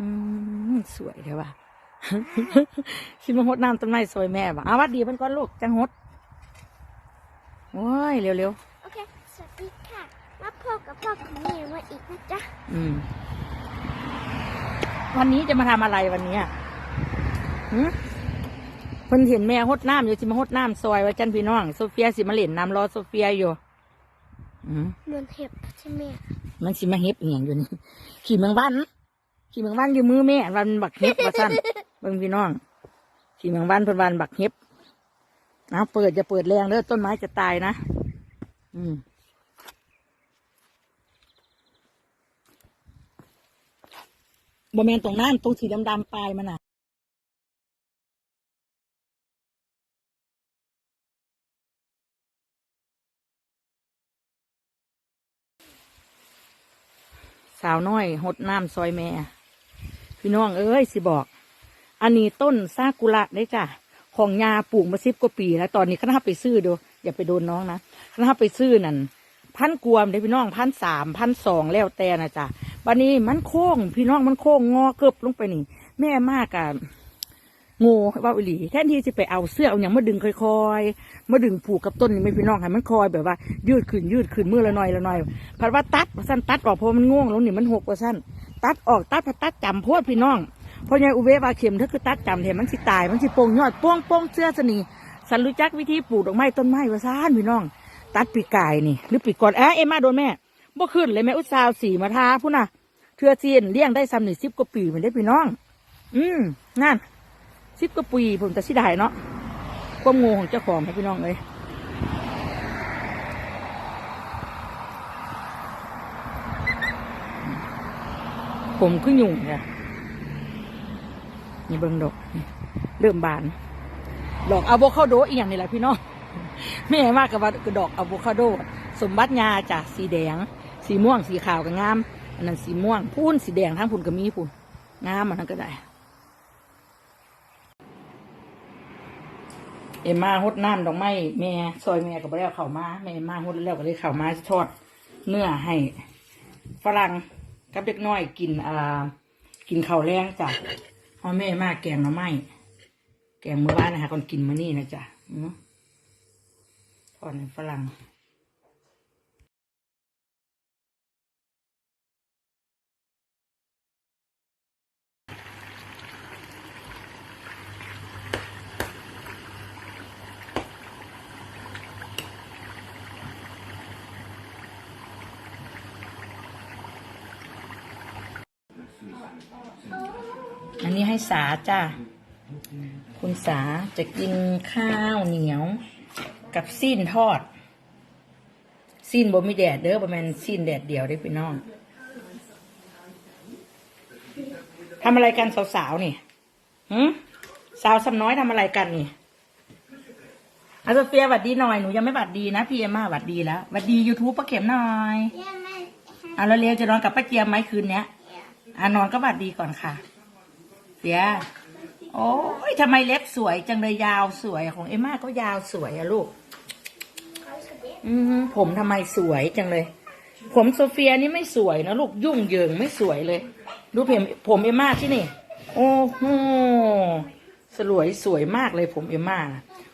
อืมสวยเลยว่ะสิมาหดน้ำต้นไม้ซอยแม่บ่ะอาวัดดีเพิ่นก่อนลูกจังหดโอ้ยเร็วโอเค สวัสดีค่ะ มาพ่อกับพ่อของแม่มาอีกนะจ๊ะๆอืม วันนี้จะมาทำอะไรวันนี้อะหืเพิ่นเห็นแม่หดน้ำอยู่สิมาหดน้ำซอยว่าจันพี่น้องโซเฟียสิมาเล่นน้ำรอโซเฟียอยู่อืมเหมือนเห็บใช่ไหมมันสิมาเฮ็บอหย่างอยู่นี่ขี่เมืองบ้าน ขี่เมืองบ้านอยู่มือแม่วันบักเฮ็บว่าสั้นเบิ่งพี่น้องขี่เมืองบ้านเพิ่นวันบักเฮ็บเอาเปิดจะเปิดแรงเด้อต้นไม้จะตายนะอืมบ่แม่นตรงนั้นตรงสีดำๆปลายมันน่ะสาวน้อยหดน้ำซอยแม่ พี่น้องเอ้ยสิบอก อันนี้ต้นซากุระได้จ้ะของยาปลูกมาสิบกว่าปีแล้วตอนนี้คณะไปซื้อดูอย่าไปโดนน้องนะคณะไปซื้อนั่นพันกวมได้พี่น้องพันสามพันสองแล้วแต่นะจ้ะวันนี้มันโค้งพี่น้องมันโค้งงอเกือบลงไปนี่ แม่มากอะโง่ว่าอิหลีแทนที่จะไปเอาเสื้อเอาอย่างมาดึงค่อยๆมาดึงผูกกับต้นนี่ไม่พี่น้องให้มันคอยแบบว่า ยืดขึ้นยืดขึ้นมือละหน่อยละหน่อยพัดว่าตัดว่าสั้นตัดออกเพราะมันง่วงแล้วนี่มันหกว่าสั้น ตัดออกตัดพัดตัดจำโพดพี่น้องเพราะยายอุเวว่าเข็มถ้าคือตัดจำเห็นมันสิตายมันสิโป่งยอดโป้งโป้งเสื้อสนีสันรู้จักวิธีปลูกดอกไม้ต้นไม้ว่าซ่านพี่น้อง ตัดปีกไก่นี่ หรือปีกก่อนเอ๊ะเอ็มมาโดนแม่บ่ขึ้นเลยแม่อุตสาวสีมาทาพุ่นน่ะเทือเจียนเลี้ยงได้ซ้ำนี่สิบกว่าปีเหมือนได้พี่น้อง อืมนั่นสิบกว่าปีผมจะสิได้เนาะความโงูของเจ้าของให้พี่น้องเลย ผมขึ้นยุ่งเนี่ยนี่เบิ่งดอกเริ่มบาน ดอกอะโวคาโดอีกอย่างนี่แหละพี่น้องแม่มากกับว่าดอกอะโวคาโด สมบัติยาจ้ะสีแดง สีม่วงสีขาวก็งาม อันนั้นสีม่วงพูนสีแดงทั้งพูนก็มีพูนงามมันนั้นก็ได้ เอ็มมาหดน้ำดอกไม้แม่ซอยแม่ก็บ่ได้เอาเข้ามาแม่มาหดแล้วก็เลยเข้ามาทอดเนื้อให้ฝรั่ง กับเด็กน้อยกินอ่ากินข้าวแรงจ้ะพ่อแม่มากแกงหน่อไม้แกงเมื่อวานนะคะก่อนกินมื้อนี้นะจ้ะอือทอดให้ฝรั่ง อันนี้ให้สาจ้ะ คุณสาจะกินข้าวเหนียว กับซีนทอดซีนบ่มีแดดเด้อบ่แม่นซีนแดดเดียวได้อพี่น้องทำอะไรกันสาวๆนี่หืมสาวสำน้อยทำอะไรกันนี่อาโซเฟียหวัดดีหน่อย หนูยังไม่หวัดดีนะพี่เอมมาหวัดดีแล้วหวัดดียูทูบป้าเข็มหน่อยแม่แม่อะแล้วเรียวจะนอนกับป้าเจียมไหมคืนเนี้ย อะนอนก็หวัดดีก่อนค่ะเฟียโอ้ยทำไมเล็บสวยจังเลยยาวสวยของเอมมาก็ยาวสวยอะลูก อืมผมทำไมสวยจังเลย ผมโซเฟียนี่ไม่สวยนะลูกยุ่งเหยิงไม่สวยเลย ดูผมผมเอมมาที่นี่ โอ้โหสลวยสวยมากเลยผมเอมมา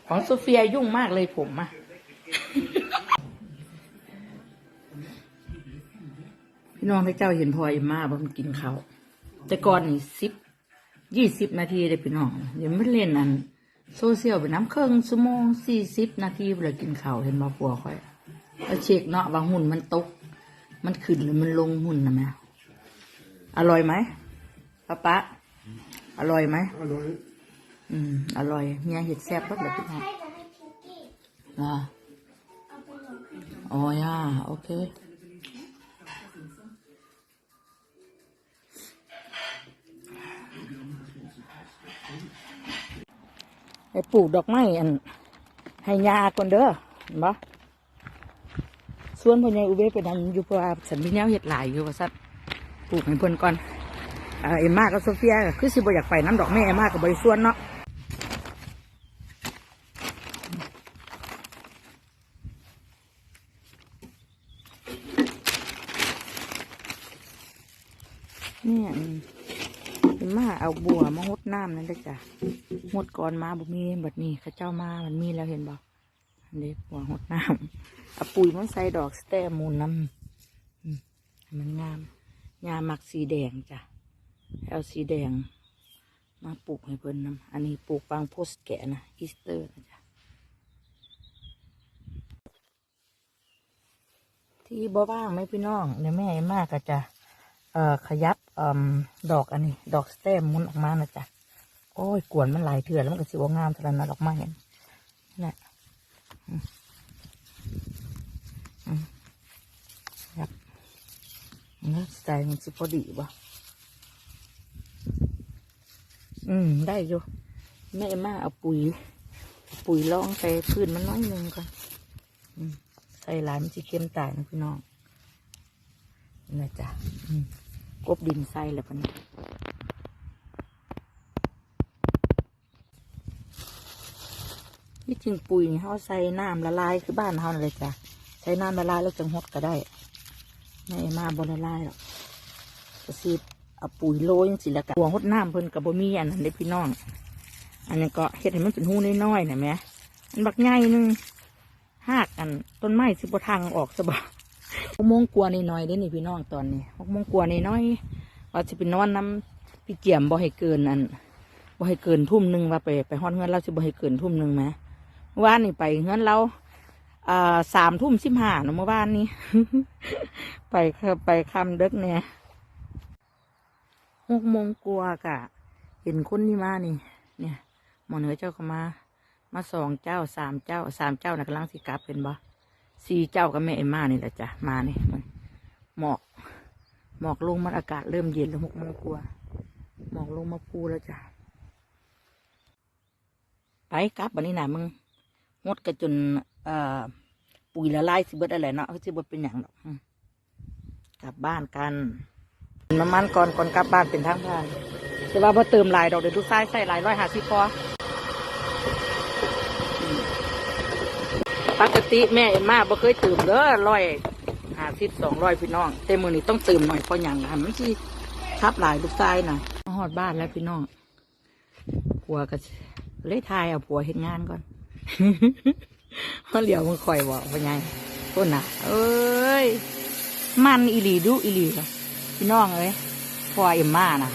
ของโซเฟียยุ่งมากเลยผมอะ พี่น้องพระเจ้าเห็นพอเอมมาบ่มันกินเขาวแต่ก่อนนี่สิบยี่สิบนาทีเลยพี่น้องเดี๋ยวไม่เล่นอันโซเชียลไปน้ำเครื่องชั่วโมงสี่สิบนาทีเวลากินข้าวเห็นบ่ปัวค่อยแล้วเช็คเนาะว่าหุ่นมันตก มันขึ้นหรือมันลงหุ่นนะแม่อร่อยไหมป้าป๊าอร่อยไหมอร่อยอืมอร่อยเนี่ยเห็ดแซ่บรสเลยพี่น้องให้จะให้พิงกี้อ่าเอาไปลงให้อ๋อย่าโอเค ปปลูกดอกไม้อันให้ยาก่อนเด้อบ่ส่วนพ่อใหญ่อุเบไปนั่นอยู่เพราะว่าฉันมีแนวเห็ดหลายอยู่ว่าซัดปลูกให้เพิ่นก่อนเอ็มมากับโซเฟียคือสิบ่อยากไปน้ำดอกแม่เอ็มมากับบริส่วนเนาะเนี่ยอืมเป็นมาเอาบัวมาหดน้ำนั่นเลยจ้ะ หดก่อนมาบ่มีบัดนี้ข้าเจ้ามามันมีแล้วเห็นบอันนี้บัวหดน้ำเอาปุ๋ยมันใส่ดอกสแตมมูลน้ำมันงามยาหมักสีแดงจ้ะเอาสีแดง มาปลูกให้เพิ่นน้ำอันนี้ปลูกบางโพสแกะนะอีสเตอร์นะจ้ะที่บ่ว่างไหมพี่น้องเดี๋ยวแม่มากก็จะเอ่อขยับเอ่อดอกอันนี้ ดอกสเต็มมุนออกมานะจ๊ะ โอ้ยกวนมันหลายเถื่อแล้วมันก็สิว่างามเท่านั้นนะดอกไม้เนี่ยนี่แหละอืมอืมครับนี่ใจมันสิพอดีบ่อืม ได้อยู่แม่มาเอาปุ๋ย ปุ๋ยล่องใส่พื้นมันน้อยนึงก่อนใส่หลายมันสิเข้มตายนะพี่น้องนี่นะจ๊ะอืมกบดินใส่แล้วปะเนี่ย ที่จริงปุ๋ยนี่เขาใส่น้ำละลายคือบ้านเขาเลยจ้ะใส่น้ำละลายแล้วจังหดก็ได้ไม่มาบนละลายหรอกก็สิเอาปุ๋ยโรยจังสิละกะหัวหดน้ำเพิ่นกับบ่มีอันนั้นเด้พี่น้อง อันนี้ก็เฮ็ดให้มันเป็นหูน้อยๆนะแหม่อันบักใหญ่นึงหากอันต้นไม้สิบทางออกสบายหกโมงกว่านิดหน่อยๆเด้นี่พี่น้องตอนนี้หกโมงกว่านิดน้อยๆว่าจะเป็นนอนน้ำพี่เกี่ยมบ่ให้เกินอันบ่ให้เกินทุ่มหนึ่งว่าไปไปฮอดเงินเราสิบ่ให้เกินทุ่มหนึ่งไหม วานนี่ไปเงินเราอ่าสามทุ่มสิบห้าเนาะเมื่อวานนี้ ไปไปคำเด็กเนี่ยหกโมงกว่ากะ เห็นคนนี่มานี่ เนี่ยหมอเหนือเจ้าก็มา มาสองเจ้าสามเจ้าสามเจ้านะกำลังสิกลับเป็นบ่สี่เจ้ากับแม่เอ็มมานี่แหละจ้ะมานี่มันหมอก หมอกลงมันอากาศเริ่มเย็นแล้วหกโมงกว่าหมอกลงมาพูแล้วจ้ะไปกลับวันนี้นะมึง งดกันจนอ่อปุ๋ยละลายสิเบิดอะไรเนาะสิเบิดเป็นอย่างดอกอืมกลับบ้านกันมามันก่อนก่อนกลับบ้านเป็นทางผ่านแต่ว่าพอเติมลายดอกเดี๋ยวทุกไส้ใส่ลายร้อยหาสิพอปกติแม่เอ็มมาบ่เคยตื่มเด้อร้อยหาสิบสองร้อยพี่น้องแต่มือนี้ต้องตื่มหน่อยเพราะอย่างนะมันที่ทับหลายลูกชายนะหอดบ้านแล้วพี่น้องผัวก็เลยทายเอาผัวเห็นงานก่อน เพราเหลียวมันคอยบอกว่าไงต้นน่ะ เอ้ย มันอีหลีดูอีหลีพี่น้องเอ้ยพอเอ็มมาน่ะ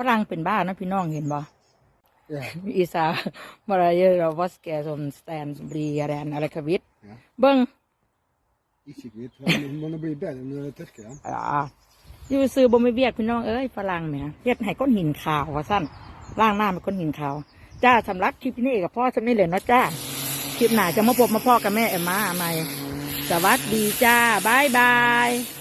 ฝรั่งเป็นบ้านะพี่น้องเห็นบ่ Ja, Isa Maria Voske som Stan Briaren eller Kavit. Ja. Bang. ikke kvitt. Men man blir bedre når det tørker. Ja. อ่าอยู่ซื้อบ่ไม่เวียกพี่น้องเอ้ยฝรั่งเนี่ยเฮ็ดให้ก้อนหินขาวว่าสั้นล่างหน้าเป็นก้อนหินขาวจ้าสำหรับคลิปนี้กับพ่อจะไม่เหลือนาะจ้าคลิปหน้าจะมาพบมาพ่อกับแม่เอ็มมาใหม่สวัสดีจ้าบ๊ายบาย